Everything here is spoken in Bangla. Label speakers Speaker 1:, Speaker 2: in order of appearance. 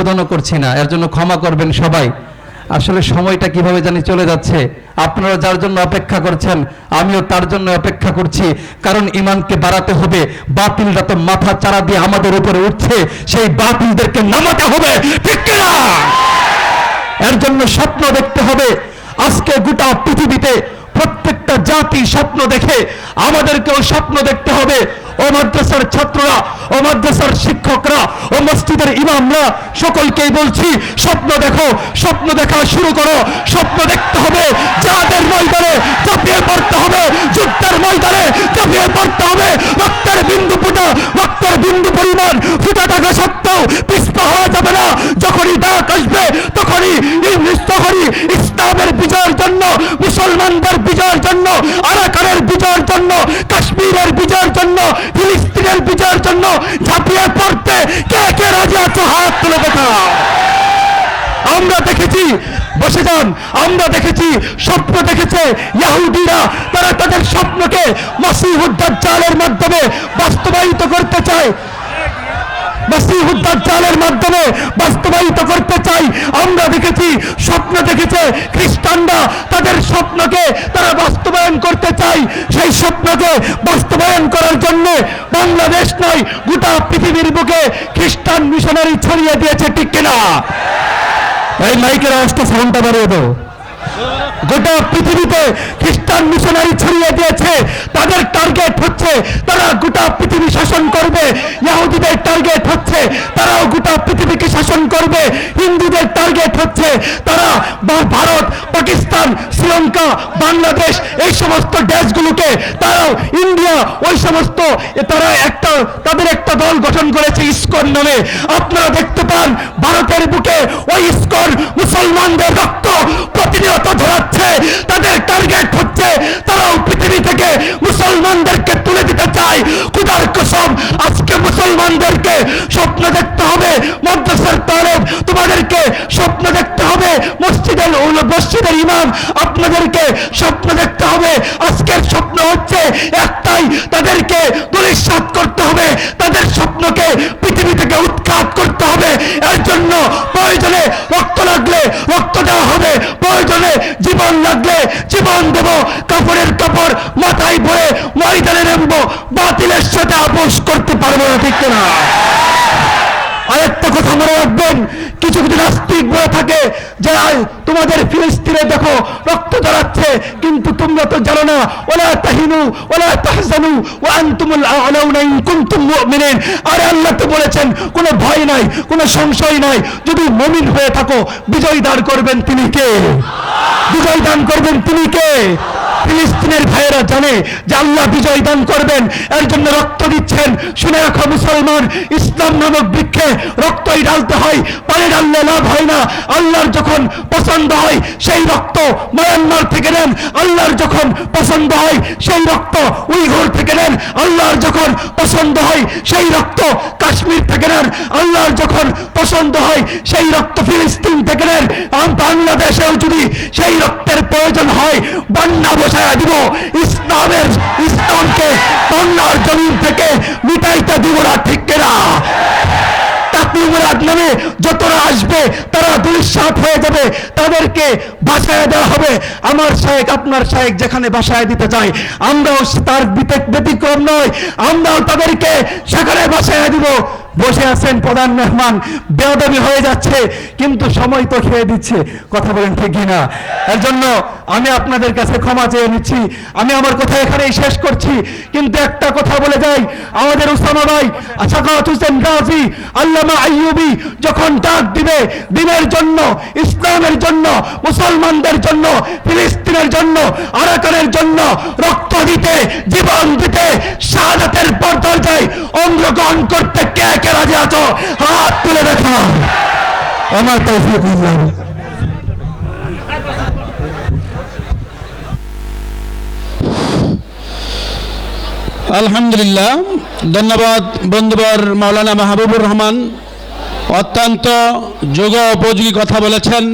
Speaker 1: উদ্বোধনও করছি না, এর জন্য ক্ষমা করবেন সবাই। আসলে সময়টা কীভাবে জানি চলে যাচ্ছে, আপনারা যার জন্য অপেক্ষা করছেন, আমিও তার জন্য অপেক্ষা করছি, কারণ ইমানকে বাড়াতে হবে বাতিলরা তো মাথা চারা দিয়ে আমাদের উপরে উঠছে, সেই বাতিলদেরকে নামাতে হবে এর জন্য স্বপ্ন দেখতে হবে, আজকে গোটা পৃথিবীতে প্রত্যেকটা জাতি স্বপ্ন দেখে, আমাদেরকেও স্বপ্ন দেখতে হবে। ও মাদ্রাসার ছাত্ররা, ও মাদ্রাসার মসজিদের ইমামরা সকলকেই বলছি, স্বপ্ন দেখো, স্বপ্ন দেখা শুরু করো, স্বপ্ন দেখতে হবে যাদের ময়দানে চাপিয়ে পড়তে হবে, যুদ্ধের ময়দানে চাপিয়ে পড়তে হবে, রক্তের বিন্দু ফুটা, রক্তের বিন্দু পরিমাণ ফুটা থাকা সত্ত্বেও পিছপা হওয়া যাবে না। যখনই ডাক আসবে, তখনই তখনই ইসলামের বিজয়ের জন্য, মুসলমানদের বিজয়ের জন্য, আরাকানের বিজয়ের জন্য, কাশ্মীরের বিজয়ের ফিলিস্তিনের বিজয়ের জন্য ঝাঁপিয়ে পড়তে কে কে রাজি আছো? হাত তুলে দেখাও আমরা দেখেছি, বসে যান, আমরা দেখেছি, স্বপ্ন দেখেছে ইয়াহুদিরা। তারা তাদের স্বপ্নকে মাসিহুদ্দার চালের মাধ্যমে বাস্তবায়িত করতে চায়। মাসিহুদ্দাজ্জালের মাধ্যমে বাস্তবায়িত করতে চাই। আমরা দেখেছি, স্বপ্ন দেখেছে খ্রিস্টানরা তাদের স্বপ্নকে তারা বাস্তবায়ন করতে চাই। সেই স্বপ্নকে বাস্তবায়ন করার জন্য বাংলাদেশ নয়, গোটা পৃথিবীর বুকে খ্রিস্টান মিশনারি ছড়িয়ে দিয়েছে, ঠিক কিনা? এই মাইকের আওয়াজটা সাউন্ডটা বাড়িয়ে দাও। গোটা পৃথিবীতে খ্রিস্টান মিশনারি ছড়িয়ে দিয়েছে, তাদের টার্গেট হচ্ছে তারা গোটা পৃথিবী শাসন করবে। ইহুদিদের টার্গেট হচ্ছে, তারাও গোটা পৃথিবীকে শাসন করবে। হিন্দুদের টার্গেট হচ্ছে, তারা ভারত, পাকিস্তান, শ্রীলঙ্কা, বাংলাদেশ, এই সমস্ত দেশগুলোকে তারাও ইন্ডিয়া, ওই সমস্ত তারা একটা, তাদের একটা দল গঠন করেছে ইসকন নামে। আপনারা দেখতে পান, ভারতের বুকে ওই ইসকন মুসলমানদের রক্ত প্রতিনিয়ত ধরাচ্ছে তাদের টার্গেট হচ্ছে মুসলমানদেরকে তুলে দিতে চাই। খুদার কসম, আজকে মুসলমানদেরকে স্বপ্ন দেখতে হবে। মাদ্রাসার তালেব, তোমাদেরকে স্বপ্ন দেখতে মসজিদের মসজিদের ইমাম আপনাদেরকে স্বপ্ন দেখতে হবে। আজকের স্বপ্ন হচ্ছে একটাই, তাদেরকে দুলিশ্বাত করতে হবে, তাদের স্বপ্নকে পৃথিবী থেকে উৎখাত করতে হবে। এর জন্য প্রয়োজনে রক্ত লাগলে রক্ত দেওয়া হবে, প্রয়োজনে জীবন লাগলে জীবন দেব। কাপড়ের কাপড় মাথায় পরে ময়দানে নামবো, বাতিলের সাথে আপোষ করতে পারব না, ঠিক না আরেকটা কথা মনে রাখবেন, কিছু কিছু নাস্তিক বলে থাকে যে তোমাদের ফিলিস্তিনে দেখো রক্ত জড়াচ্ছে কিন্তু তোমরা তো জানো না, ওলা তাহিনু, ওলা তাহজানু, ওয়া আনতুমুল আলাউনা ইন কুনতুম মুমিনিন। আরে আল্লাহ তো বলেছেন, কোনো ভয় নাই, কোনো সংশয় নাই, যদি মুমিন হয়ে থাকো, বিজয় দান করবেন তিনি কে? বিজয় দান করবেন তিনি কে? ফিলিস্তিনের ভাইয়েরা জানে যে আল্লাহ বিজয় দান করবেন, এর জন্য রক্ত দিচ্ছেন। শুনে রাখো মুসলমান, ইসলাম নামক বৃক্ষে রক্তই ঢালতে হয়, পানি ঢাললে লাভ হয় না। আল্লাহর যখন পছন্দ হয়, সেই রক্ত মায়ানমার থেকে নেন। আল্লাহর যখন পছন্দ হয়, সেই রক্ত উইঘুর থেকে নেন। আল্লাহর যখন পছন্দ হয়, সেই রক্ত কাশ্মীর থেকে আল্লাহর যখন পছন্দ হয়, সেই রক্ত ফিলিস্তিন থেকে বাংলাদেশেও যদি সেই রক্তের প্রয়োজন হয় বন্যা বসায় দিব। ইসলামের, ইসলামকে বাংলার জমিন থেকে মিটাইতে দিব না, ঠিক কিনা? নামে যতরা আসবে, তারা দুঃসাত হয়ে যাবে, তাদেরকে বাসায় দেওয়া হবে। আমার শায়েক, আপনার শায়েক যেখানে বাসায় দিতে চায়, আমরাও তার ব্যতিক্রম নয়, আমরাও তাদেরকে সেখানে বাসায় দিব। বসে আছেন প্রধান মেহমান। বেয়াদবি হয়ে যাচ্ছে, কিন্তু সময় তো খেয়ে দিচ্ছে। কথা বলেন ঠিক কিনা? এর জন্য আমি আপনাদের কাছে ক্ষমা চেয়ে নিচ্ছি। আমি আমার কথা এখানেই শেষ করছি। কিন্তু একটা কথা বলে যাই। আমাদের উসামা ভাই, আশাকাত হোসেন গাজী, আল্লামা আইয়ুবি যখন ডাক দিবে, দিনের জন্য, ইসলামের জন্য, মুসলমানদের জন্য, ফিলিস্তিনের জন্য, আরাকানের জন্য রক্ত দিতে অংশগ্রহণ করতে কে কে রাজি আছো? হাত তুলে দেখা আমার তৌফিক
Speaker 2: আলহামদুলিল্লাহ। ধন্যবাদ বন্ধুবর মাওলানা মাহবুবুর রহমান। অত্যন্ত যোগ উপযোগী কথা বলেছেন।